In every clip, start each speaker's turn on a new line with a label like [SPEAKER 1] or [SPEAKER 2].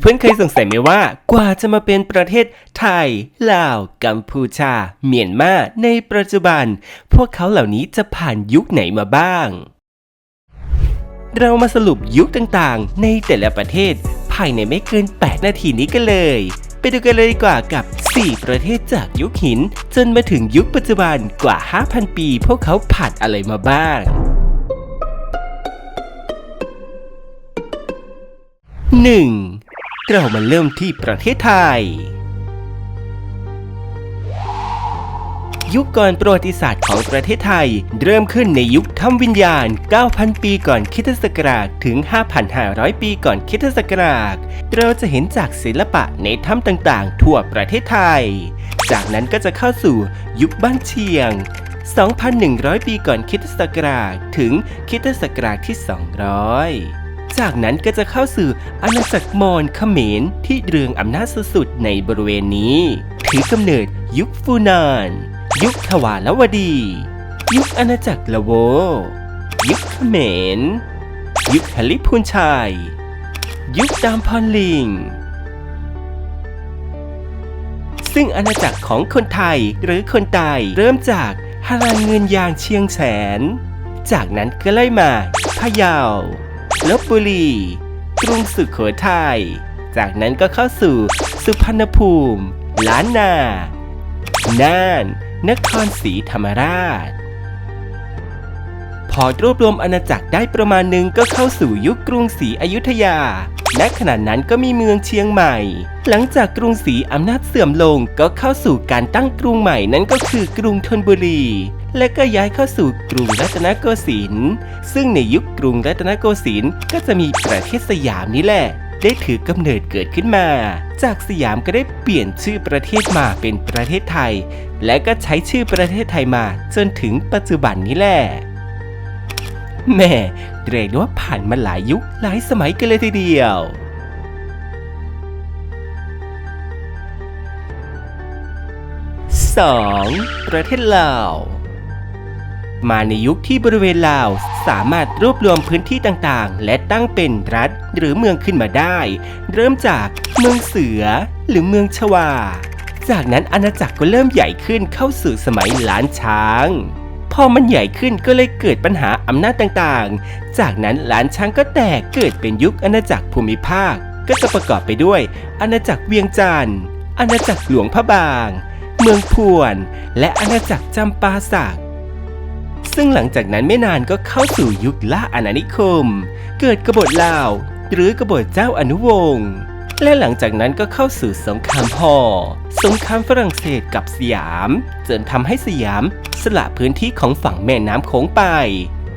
[SPEAKER 1] เพื่อนๆเคยสงสัยไหมว่ากว่าจะมาเป็นประเทศไทย ลาว กัมพูชา เมียนมา ในปัจจุบัน พวกเขาเหล่านี้จะผ่านยุคไหนมาบ้าง เรามาสรุปยุคต่างๆ ในแต่ละประเทศ ภายในไม่เกิน 8 นาทีนี้กันเลย ไปดูกันเลยดีกว่ากับ 4 ประเทศจากยุคหิน จนมาถึงยุคปัจจุบันกว่า 5,000 ปี พวกเขาผ่านอะไรมาบ้าง 1. เรามาเริ่มที่ประเทศไทย ยุคก่อนประวัติศาสตร์ของประเทศไทย เริ่มขึ้นในยุคถ้ำวิญญาณ 9,000 ปีก่อนคริสตศักราชถึง 5,500 ปีก่อนคริสตศักราช เราจะเห็นจากศิลปะในถ้ำต่างๆ ทั่วประเทศไทย จากนั้นก็จะเข้าสู่ยุคบ้านเชียง 2,100 ปีก่อนคริสตศักราชถึงคริสตศักราชที่ 200 จากนั้นก็จะเข้าสู่อาณาจักรมอญเขมรที่เรืองอำนาจสุดๆในบริเวณนี้ ถือกำเนิดยุคฟูนาน ยุคทวารวดี ยุคอาณาจักรละโว ยุคเขมร ยุคฮลิพูนชัย ยุคดามพรลิงซึ่งอาณาจักรของคนไทยหรือคนใต้เริ่มจากฮารานเงินยางเชียงแสน จากนั้นก็ไล่มาพะเยา ลบบุรีกรุงสุขโขทัยจากนั้นก็เข้าสู่สุพรรณภูมิล้านนา น่าน นครศรีธรรมราช พอรวบรวมอาณาจักรได้ประมาณหนึ่งก็เข้าสู่ยุคกรุงศรีอยุธยาณขณะนั้นก็มีเมืองเชียงใหม่ หลังจากกรุงศรีอำนาจเสื่อมลงก็เข้าสู่การตั้งกรุงใหม่นั่นก็คือกรุงธนบุรี และก็ย้ายเข้าสู่กรุงรัตนโกสินทร์ซึ่งในยุคกรุงรัตนโกสินทร์ก็จะมีประเทศสยามนี่แหละ ได้ถือกำเนิดเกิดขึ้นมา จากสยามก็ได้เปลี่ยนชื่อประเทศมาเป็นประเทศไทย และก็ใช้ชื่อประเทศไทยมา จนถึงปัจจุบันนี้แหละแม่เรียกว่าผ่านมาหลายยุคหลายสมัยกันเลยทีเดียว 2. ประเทศลาว มาในยุคที่บริเวณลาว สามารถรวบรวมพื้นที่ต่างๆ และตั้งเป็นรัฐหรือเมืองขึ้นมาได้ เริ่มจากเมืองเสือหรือเมืองชวา จากนั้นอาณาจักรก็เริ่มใหญ่ขึ้นเข้าสู่สมัยล้านช้างพอมันใหญ่ขึ้นก็เลยเกิดปัญหาอำนาจต่างๆ จากนั้นล้านช้างก็แตกเกิดเป็นยุคอาณาจักรภูมิภาค ก็จะประกอบไปด้วย อาณาจักรเวียงจันทร์อาณาจักรหลวงพระบาง เมืองพวน และอาณาจักรจำปาสัก ซึ่งหลังจากนั้นไม่นานก็เข้าสู่ยุคล่าอาณานิคม เกิดกบฏลาว หรือกบฏเจ้าอนุวงศ์และหลังจากนั้นก็เข้าสู่สงครามฮอสงครามฝรั่งเศสกับสยาม จนทำให้สยามสละพื้นที่ของฝั่งแม่น้ำโขงไป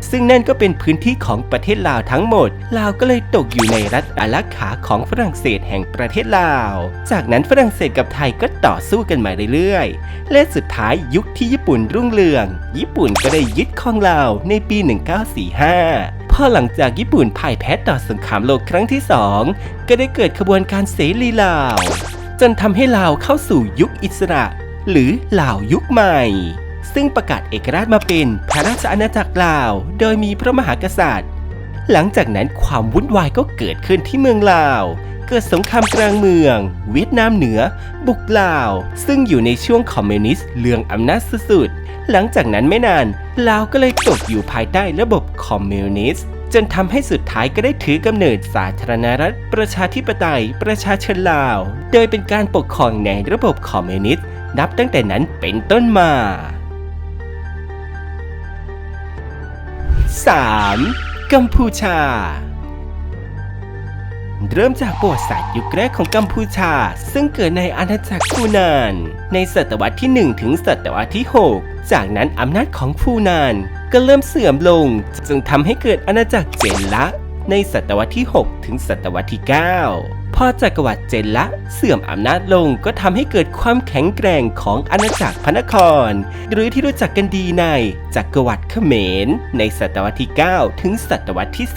[SPEAKER 1] ซึ่งนั่นก็เป็นพื้นที่ของประเทศลาวทั้งหมด ลาวก็เลยตกอยู่ในรัฐอารักขาของฝรั่งเศสแห่งประเทศลาว จากนั้นฝรั่งเศสกับไทยก็ต่อสู้กันมาเรื่อยๆ และสุดท้ายยุคที่ญี่ปุ่นรุ่งเรือง ญี่ปุ่นก็ได้ยึดครองลาวในปี 1945พอหลังจากญี่ปุ่นพ่ายแพ้ต่อสงครามโลกครั้งที่สองก็ได้เกิดขบวนการเสรีลาว จนทำให้ลาวเข้าสู่ยุคอิสระ หรือลาวยุคใหม่ ซึ่งประกาศเอกราชมาเป็นพระราชอาณาจักรลาว โดยมีพระมหากษัตริย์ หลังจากนั้นความวุ่นวายก็เกิดขึ้นที่เมืองลาว เกิดสงครามกลางเมือง เวียดนามเหนือ บุกลาว ซึ่งอยู่ในช่วงคอมมิวนิสต์เลืองอำนาจสุดๆหลังจากนั้นไม่นานลาวก็เลยตกอยู่ภายใต้ระบบคอมมิวนิสต์จนทำให้สุดท้ายก็ได้ถือกำเนิดสาธารณรัฐประชาธิปไตยประชาชนลาว โดยเป็นการปกครองในระบบคอมมิวนิสต์นับตั้งแต่นั้นเป็นต้นมา 3. กัมพูชา เริ่มจากประวัติศาสตร์ยุคแรกของกัมพูชา ซึ่งเกิดในอาณาจักรฟูนาน ในศตวรรษที่ 1 ถึงศตวรรษที่ 6 จากนั้นอำนาจของฟูนานก็เริ่มเสื่อมลง จึงทำให้เกิดอาณาจักรเจนละ ในศตวรรษที่ 6 ถึงศตวรรษที่ 9 อจักรวรรดิเจนละเสื่อมอำนาจลงก็ทำให้เกิดความแข็งแกร่งของอาณาจักรพระนคร หรือที่รู้จักกันดีในจักรวรรดิเขมร ในศตวรรษที่ 9 ถึงศตวรรษที่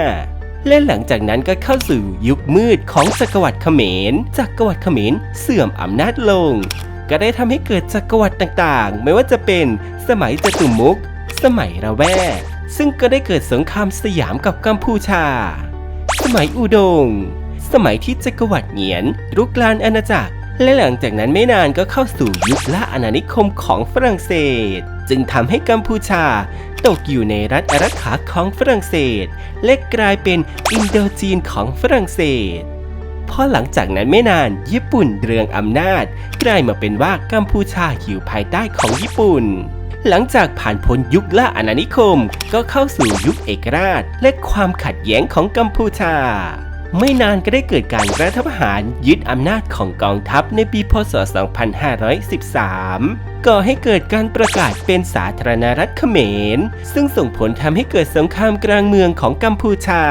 [SPEAKER 1] 15และหลังจากนั้นก็เข้าสู่ยุคมืดของจักรวรรดิเขมร จักรวรรดิเขมรเสื่อมอำนาจลง ก็ได้ทำให้เกิดจักรวรรดิต่างๆ ไม่ว่าจะเป็นสมัยจตุมุก สมัยระแวก ซึ่งก็ได้เกิดสงครามสยามกับกัมพูชา สมัยอุดง สมัยที่จักรวรรดิเหงียนรุกรานอาณาจักร และหลังจากนั้นไม่นานก็เข้าสู่ยุคล่าอาณานิคมของฝรั่งเศส จึงทำให้กัมพูชา ตกอยู่ในรัฐอารักขาของฝรั่งเศส และกลายเป็นอินโดจีนของฝรั่งเศสพอหลังจากนั้นไม่นานญี่ปุ่นเรืองอำนาจ กลายมาเป็นว่ากัมพูชาอยู่ภายใต้ของญี่ปุ่น หลังจากผ่านพ้นยุคล่าอาณานิคม ก็เข้าสู่ยุคเอกราช และความขัดแย้งของกัมพูชา ไม่นานก็ได้เกิดการรัฐประหารยึดอำนาจของกองทัพในปีพศ 2513 ก่อให้เกิดการประกาศเป็นสาธารณรัฐเขมร ซึ่งส่งผลทำให้เกิดสงครามกลางเมืองของกัมพูชา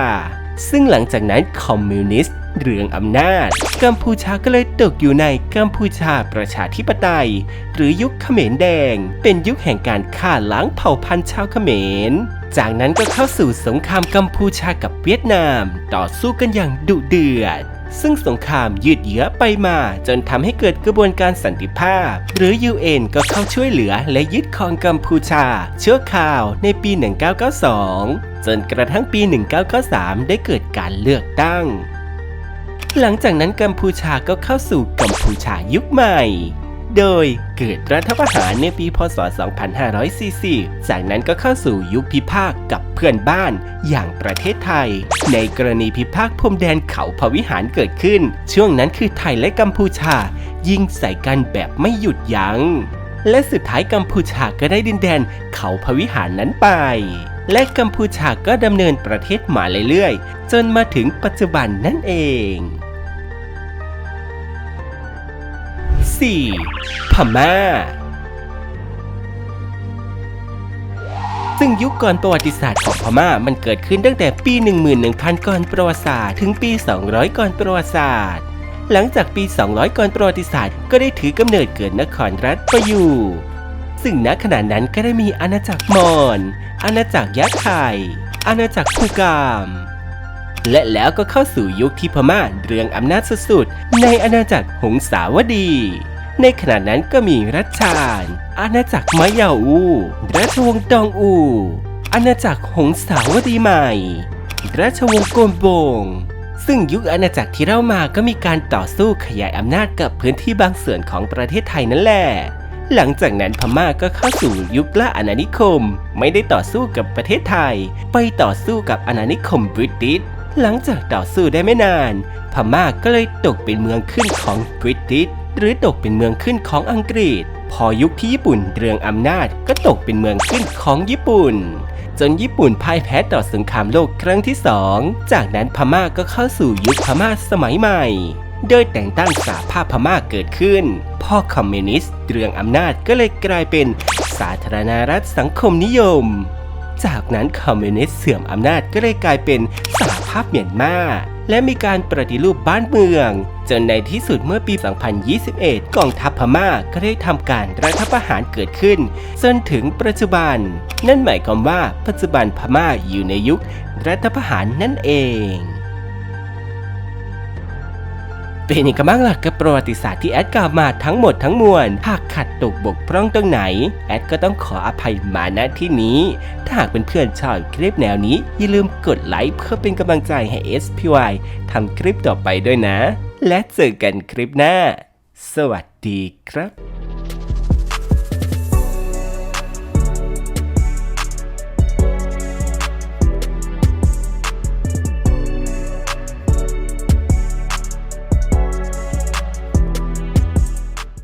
[SPEAKER 1] ซึ่งหลังจากนั้นคอมมิวนิสต์ เรืองอำนาจ กัมพูชาก็เลยตกอยู่ในกัมพูชาประชาธิปไตย หรือยุคเขมรแดง เป็นยุคแห่งการฆ่าล้างเผ่าพันธุ์ชาวเขมร จากนั้นก็เข้าสู่สงครามกัมพูชากับเวียดนาม ต่อสู้กันอย่างดุเดือดซึ่งสงครามยืดเยื้อไปมา จนทำให้เกิดกระบวนการสันติภาพ หรือ UN ก็เข้าช่วยเหลือและยึดครองกัมพูชา เชั่วคราวในปี 1992 จนกระทั่งปี 1993 ได้เกิดการเลือกตั้ง หลังจากนั้นกัมพูชาก็เข้าสู่กัมพูชายุคใหม่ โดยเกิดรัฐประหารในปีพศ 2540จากนั้นก็เข้าสู่ยุคพิพากกับเพื่อนบ้านอย่างประเทศไทย ในกรณีพิพากพรมแดนเขาพวิหารเกิดขึ้น ช่วงนั้นคือไทยและกัมพูชา ยิงใส่กันแบบไม่หยุดยัง้งและสุดท้ายกัมพูชาก็ได้ดินแดนเขาพวิหารนั้นไป และกัมพูชาก็ดำเนินประเทศมาเรื่อยๆ จนมาถึงปัจจุบันนั่นเอง 4. พม่า ซึ่งยุคก่อนประวัติศาสตร์ของพม่ามันเกิดขึ้นตั้งแต่ปี 11,000 ก่อนประวัติศาสตร์ถึงปี 200 ก่อนประวัติศาสตร์ หลังจากปี 200 ก่อนประวัติศาสตร์ ก็ได้ถือกำเนิดเกิดนครรัฐประยูซึ่งณขณะนั้นก็ได้มีอาณาจักรมอญอาณาจักรยะไทยอาณาจักรคูกาม และแล้วก็เข้าสู่ยุคที่พม่าเรืองอำนาจสุดๆ ในอาณาจักรหงสาวดี ในขณะนั้นก็มีรัชชาญ อาณาจักรมะยาอูราชวงศ์ตองอู อาณาจักรหงสาวดีใหม่ ราชวงศ์โกนโบง ซึ่งยุคอาณาจักรที่เล่ามาก็มีการต่อสู้ขยายอำนาจกับพื้นที่บางส่วนของประเทศไทยนั่นแหละหลังจากนั้นพม่าก็เข้าสู่ยุคล่าอาณานิคม ไม่ได้ต่อสู้กับประเทศไทย ไปต่อสู้กับอาณานิคมบริติช หลังจากต่อสู้ได้ไม่นาน พม่าก็เลยตกเป็นเมืองขึ้นของบริติชหรือตกเป็นเมืองขึ้นของอังกฤษ พอยุคที่ญี่ปุ่นเรืองอำนาจก็ตกเป็นเมืองขึ้นของญี่ปุ่น จนญี่ปุ่นพ่ายแพ้ต่อสงครามโลกครั้งที่สองจากนั้นพม่าก็เข้าสู่ยุคพม่าสมัยใหม่ โดยแต่งตั้งสาภาพพม่าเกิดขึ้น พ่อคอมมิวนิสต์เรืองอำนาจก็เลยกลายเป็นสาธารณรัฐสังคมนิยม จากนั้นคอมมิวนิสต์เสื่อมอำนาจก็เลยกลายเป็นสหภาพเมียนมาและมีการปฏิรูปบ้านเมือง จนในที่สุดเมื่อปี 2021 กองทัพพม่าก็ได้ทำการรัฐประหารเกิดขึ้น จนถึงปัจจุบัน นั่นหมายความว่าปัจจุบันพม่าอยู่ในยุครัฐประหารนั่นเอง เป็นอีกบ้างหลักกับประวัติศาสตร์ที่แอดกล่าวมาทั้งหมดทั้งมวล หากขัดตกบกพร่องตรงไหน แอดก็ต้องขออภัยมาณที่นี้ ถ้าหากเป็นเพื่อนชอบคลิปแนวนี้ อย่าลืมกดไลค์เพื่อเป็นกำลังใจให้ SPY ทำคลิปต่อไปด้วยนะ และเจอกันคลิปหน้า สวัสดีครับ